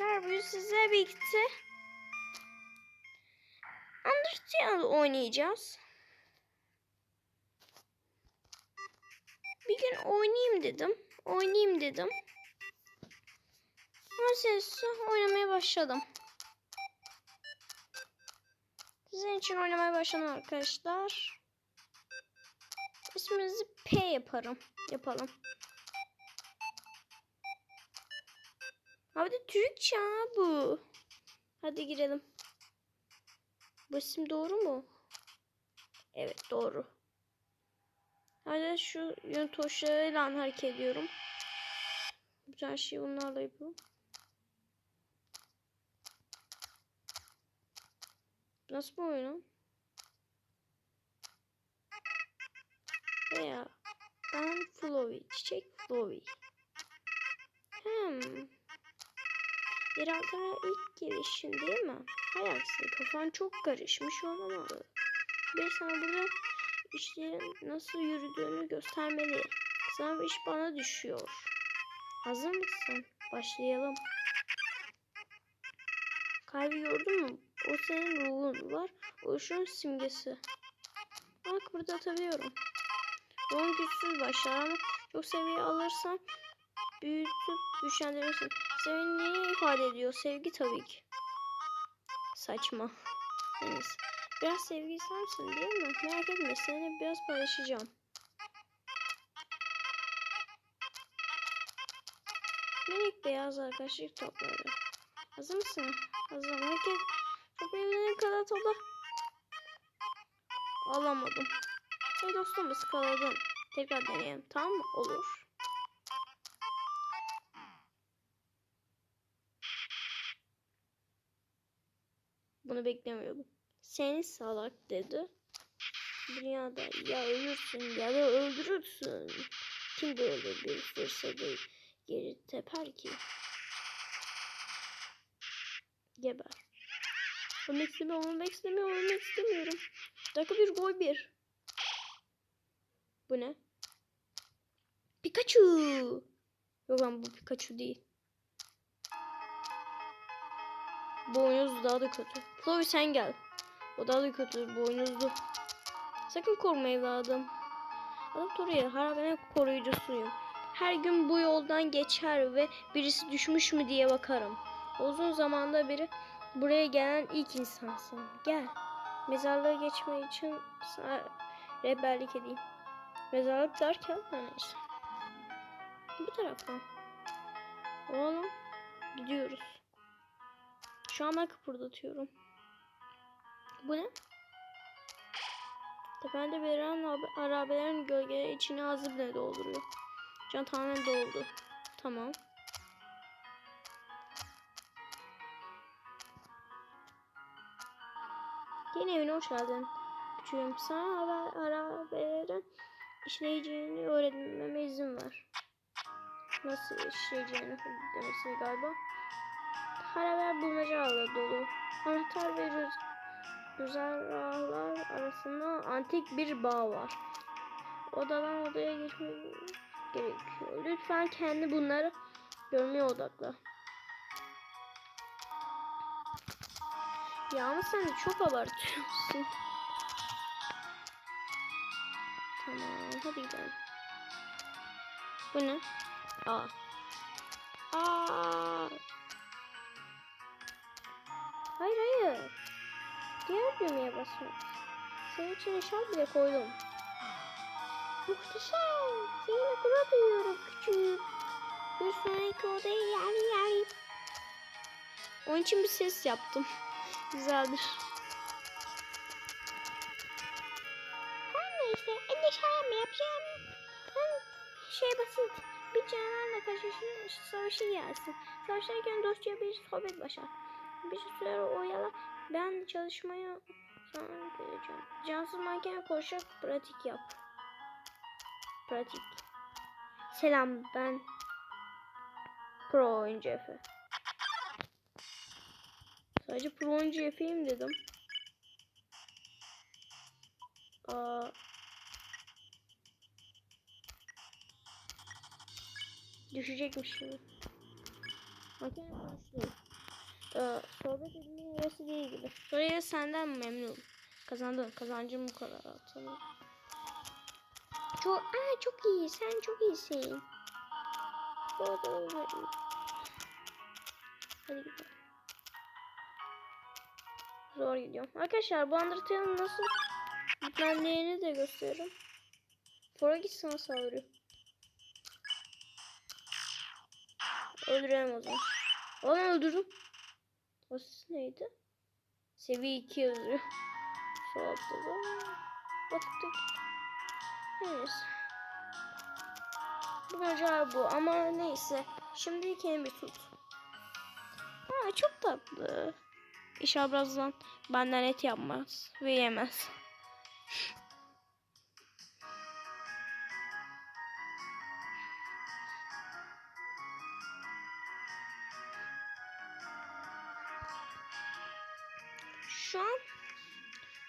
arkadaşlar. Bugün sizlerle birlikte Undertale oynayacağız. Bir gün oynayayım dedim. Oynayayım dedim. Nasılsa oynamaya başladım. Sizin için oynamaya başladım arkadaşlar. İsminizi P yaparım. Yapalım. Abi de Türkçe ha bu. Hadi girelim. Bu isim doğru mu? Evet doğru. Hadi şu yön tuşlarıyla hareket ediyorum. Bütün şey bunlarla yapıyorum. Nasıl bu oyun? Veya ben Flowey, çiçek Flowey. Hmm. Yeraltıya ilk gelişin değil mi? Hay aksi kafan çok karışmış olamalı. Bir sana burada işlerin nasıl yürüdüğünü göstermeli. Sana iş bana düşüyor. Hazır mısın? Başlayalım. Kalbi gördün mü? O senin ruhun var. O ışığın simgesi. Bak burada atabiliyorum. Ruhun güçsüz başlar ama çok seviye alırsan büyütüp güçlendirirsin. Sevgi neyi ifade ediyor? Sevgi tabii ki. Saçma. Neyse. Biraz sevgi ister değil mi? Merak etme seninle biraz paylaşacağım. Minik beyaz arkadaşlık topları. Hazır mısın? Hazırım. Herkes toplayabildiğin kadar topla. Alamadım. Hey dostum ıskaladın. Tekrar deneyelim. Tamam mı? Olur. Bunu beklemiyordum. Seni salak dedi. Dünyada ya ölürsün ya da öldürürsün. Kim böyle bir fırsatı geri teper ki? Geber. Ölmek istemiyorum, ölmek istemiyorum, ölmek istemiyorum. Dakika bir gol bir. Bu ne? Pikachu. Yok lan bu Pikachu değil. Boynuz daha da kötü. Chloe sen gel. O daha da kötü. Boynuzlu. Sakın korkma evladım. Adam Tori'ye harabenin koruyucusuyum. Her gün bu yoldan geçer ve birisi düşmüş mü diye bakarım. Uzun zamanda biri buraya gelen ilk insansın. Gel. Mezarlığa geçme için sana rehberlik edeyim. Mezarlık derken neyse. Bu taraftan. Oğlum gidiyoruz. Şu an ben kıpırdatıyorum. Bu ne? Tepende beliren arabelerin gölgeleri içine az bile dolduruyor. Can tamamen doldu. Tamam. Yeni evine hoş geldin. Küçüğüm sana arabelerin işleyeceğini öğrenmeme izin ver. Nasıl işleyeceğini demesi galiba. Haraber bulmacalarla dolu. Anahtar ve rüz rüzgarlar arasında antik bir bağ var. Odadan odaya geçmek gerekiyor. Lütfen kendi bunları görmeye odakla. Ya ama sen çok abartıyorsun. Tamam hadi gidelim. Bu ne? Aa. Aa. Hayır hayır. Diğer düğmeye basın. Senin için işaret bile koydum. Muhteşem. Seninle gurur duyuyorum küçük. Bir sonraki odaya yer yer. Onun için bir ses yaptım. Güzeldir. Her neyse endişelenme yapacağım. Ben şey basit. Bir canavarla karşılaşır savaşı gelsin. Savaşlarken dostça bir sohbet başlar. Bir süre oyala. Ben çalışmaya sonra geleceğim. Cansız manken koşarak pratik yap. Pratik. Selam ben pro oyuncu Efe. Sadece pro oyuncu Efe'yim dedim. Aa. Düşecekmiş şimdi. Makine başlıyor. E, sohbet edilmenin yarısı değil gibi. Soruya senden memnunum. Kazandın. Kazancım bu kadar atalım. Çok, aa, çok iyi. Sen çok iyisin. Hadi gidelim. Zor gidiyorum. Arkadaşlar bu Undertale'ın nasıl yüklendiğini de gösteriyorum. Fora gitsin nasıl saldırıyor. Öldürelim o zaman. Onu öldürdüm. O ses neydi? Seviye 2 yazıyor. Şu altta da. Baktık. Neyse. Bu acayip bu ama neyse. Şimdi kendimi tut. Aa çok tatlı. İnşallah birazdan benden et yapmaz ve yemez.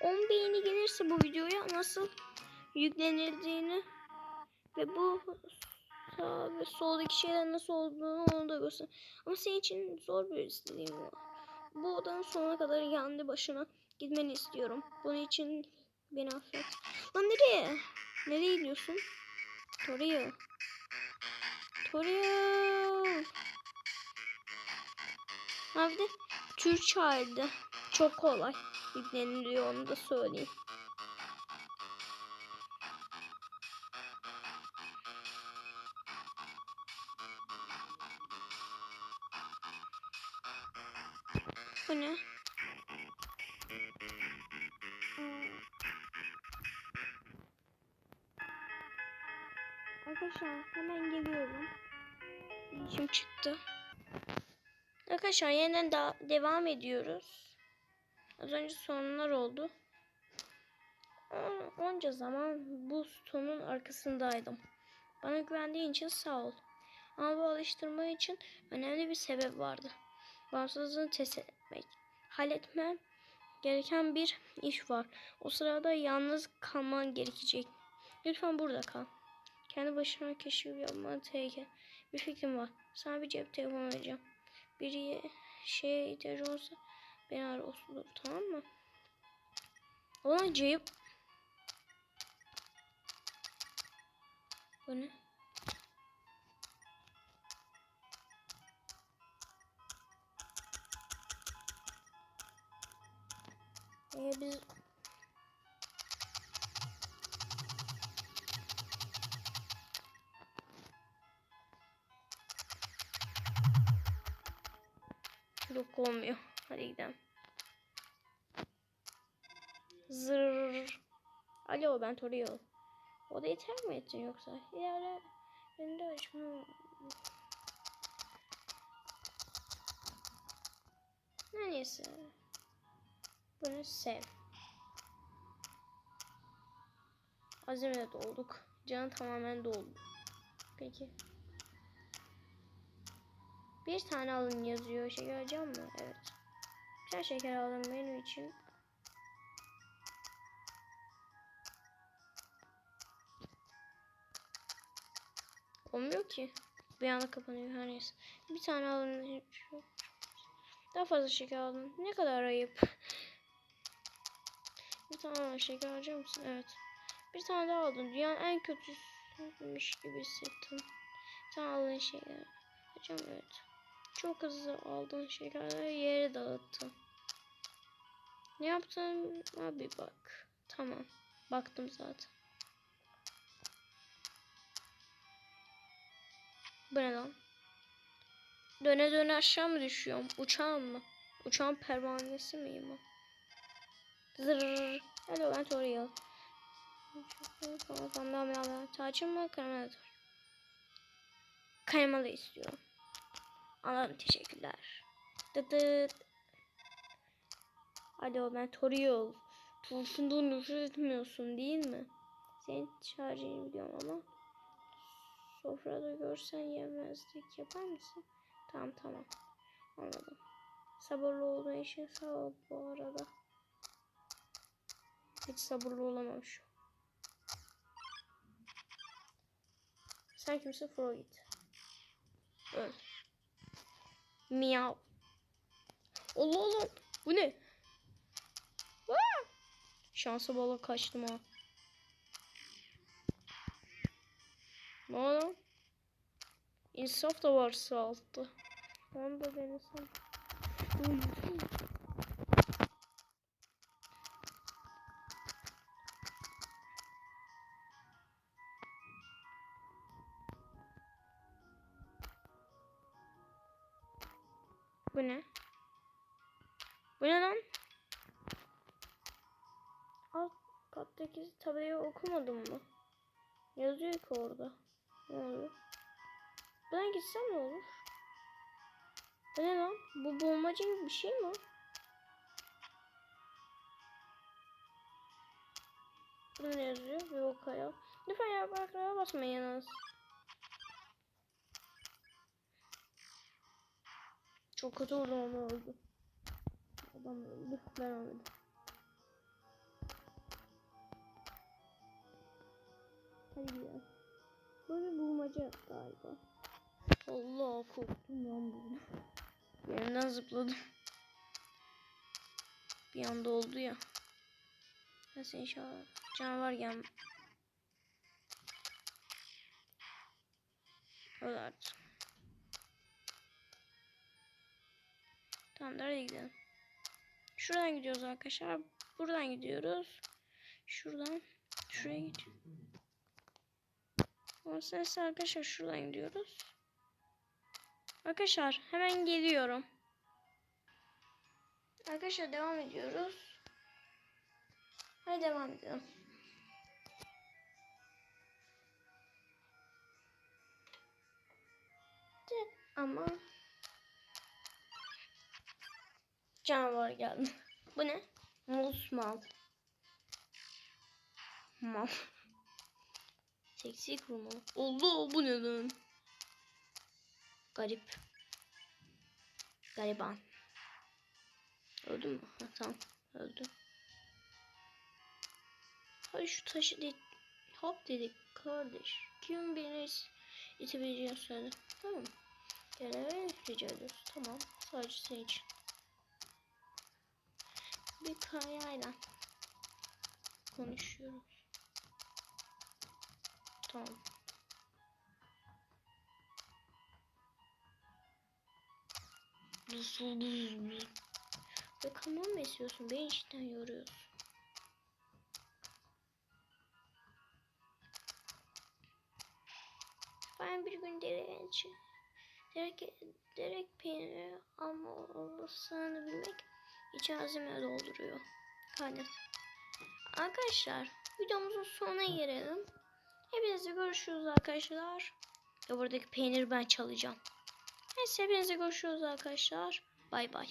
10 beğeni gelirse bu videoya nasıl yüklenildiğini ve bu sağ ve soldaki şeyler nasıl olduğunu onu da göster. Ama senin için zor bir istediğim var. Bu odanın sonuna kadar yandı başına gitmeni istiyorum. Bunun için beni affet. Lan nereye? Nereye gidiyorsun? Torio. Torio. Ha bir de Türkçe halde. Çok kolay yükleniliyor onu da söyleyeyim. Bu ne? Arkadaşlar hemen geliyorum. İşim çıktı. Arkadaşlar yeniden da devam ediyoruz. Az önce sorunlar oldu. On- Onca zaman bu sütunun arkasındaydım. Bana güvendiğin için sağ ol. Ama bu alıştırma için önemli bir sebep vardı. Bağımsızlığını test etmek. Halletmem gereken bir iş var. O sırada yalnız kalman gerekecek. Lütfen burada kal. Kendi başına keşif yapman tehlikeli. Bir fikrim var. Sana bir cep telefonu vereceğim. Bir şeye ihtiyacı olursa beni ara olur tamam mı? Ona cep Bu ne? Ee, biz Yok olmuyor. Hadi gidelim. Zırr. Alo ben Torio. Odayı terk mi ettin yoksa? İlerle. Ben de açma. Ne neyse. Bunu sev. Azimle dolduk. Canı tamamen doldu. Peki. Bir tane alın yazıyor. Şeker alacağım mı? Evet. Sen şeker alın benim için. Olmuyor ki. Bir anda kapanıyor her neyse. Bir tane alın. Daha fazla şeker alın. Ne kadar ayıp. Bir tane şeker alacak mısın? Evet. Bir tane daha aldım. Dünyanın en kötüsüymüş gibi hissettim. Bir tane alın şeker. Alacağım evet. Çok hızlı aldığın şekerleri yere dağıttın. Ne yaptın? Abi bak. Tamam. Baktım zaten. Bu ne lan? Döne döne aşağı mı düşüyorum? Uçağım mı? Uçağın pervanesi miyim o? Zırrrr. Hello ben Toriel. Tacım mı? Kremalı Kremalı istiyorum. Anladım teşekkürler. Dıdıt. Alo ben Toriel. Turşundan nefret etmiyorsun değil mi? Seni çağıracağını biliyorum ama. Sofrada görsen yemezlik yapar mısın? Tamam tamam. Anladım. Sabırlı olduğun için sağ ol bu arada. Hiç sabırlı olamam şu. an. Sen? Fro git. Öl. Miyav. Allah Allah. Bu ne? Aa! Şansa bala kaçtım ha. Ne oldu? İnsaf da varsa altta. Onu da denesem. Uy. Bu ne? Bu ne lan? Alt kattaki tabelayı okumadın mı? Yazıyor ki orada. Ne oluyor? Ben gitsem ne olur? Bu ne lan? Bu bombacı gibi bir şey mi? Ne yazıyor? Bir bakaya. Lütfen yapraklara basmayınız. Çok kötü oldu ama öldü. Adam öldü. Ben ölmedim. Hadi gidelim. Böyle bulmaca galiba. Allah korktum lan burada. Yerinden zıpladım. Bir anda oldu ya. Nasıl inşallah. Canavar gel. Öyle artık. Tamam hadi gidelim. Şuradan gidiyoruz arkadaşlar. Buradan gidiyoruz. Şuradan. Şuraya gidiyoruz. Ondan arkadaşlar şuradan gidiyoruz. Arkadaşlar hemen geliyorum. Arkadaşlar devam ediyoruz. Hadi devam edelim. De- Ama canavar geldi. Bu ne? Mus mal. Mal. Seksi kurma. Allah bu ne lan? Garip. Gariban. Öldü mü? Ha, tamam. Öldü. Hadi şu taşı de hop dedik kardeş. Kim beni itebileceğini söyle. Tamam. Gel rica. Tamam. Sadece senin için. Bir kayayla konuşuyoruz. Tamam. Ve kamyon mu esiyorsun? Beni içten yoruyorsun. Ben bir gün dereye için derek, derek peyniri alma olasılığını bilmek icazeme dolduruyor. Kaydet. Arkadaşlar videomuzun sonuna gelelim. Hepinize görüşürüz arkadaşlar. Ve buradaki peyniri ben çalacağım. Neyse hepinize görüşürüz arkadaşlar. Bay bay.